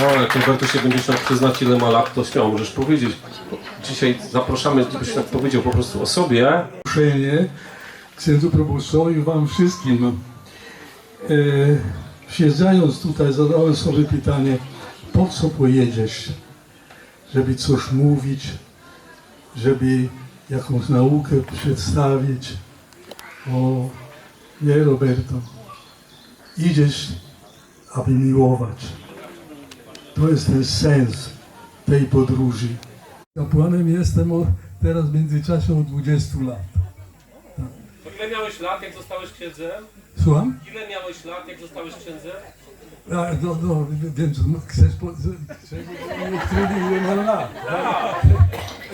No, jak będzie chciał przyznać, ile ma lat, to śmiało możesz powiedzieć. Dzisiaj zapraszamy, żebyś tak powiedział po prostu o sobie. zaproszenie księdzu proboszczowi, wam wszystkim. E, wjeżdżając tutaj zadałem sobie pytanie, po co pojedziesz? Żeby coś mówić, żeby jakąś naukę przedstawić. O, nie Roberto, idziesz, aby miłować. To jest ten sens tej podróży. Kapłanem jestem od, teraz w międzyczasie od 20 lat. Ile miałeś lat, jak zostałeś księdzem? Słucham? Ile miałeś lat, jak zostałeś księdzem? A, no, no, wiem, że chcesz, po, który ile mam lat. tak?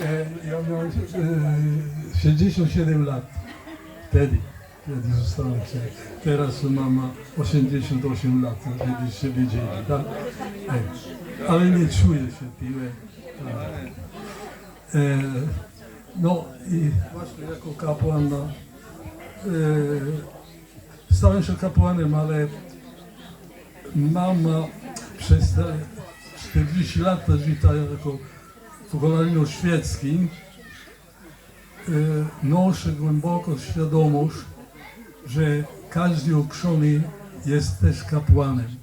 E, ja miałem e, 67 lat wtedy, kiedy zostałem. Teraz mam 88 lat, żebyście wiedzieli, tak? Ale nie czuję się piłem. Tak. E, no i właśnie jako kapłan, no, e, stałem się kapłanem, ale Mama przez te 40 lat życia jako fogolarino-świecki e, noszę głęboko świadomość, że każdy okrzony jest też kapłanem.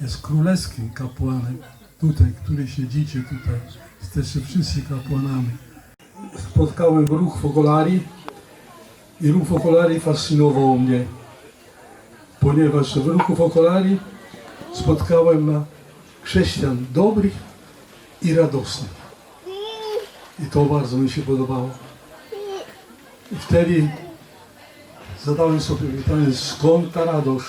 Jest królewskim kapłanem. Tutaj, który siedzicie tutaj, jesteście wszyscy kapłanami. Spotkałem ruch Fogolari i ruch Fogolari fascynował mnie ponieważ w ruchu Fokolari spotkałem chrześcijan dobrych i radosnych. I to bardzo mi się podobało. I wtedy zadałem sobie pytanie, skąd ta radość?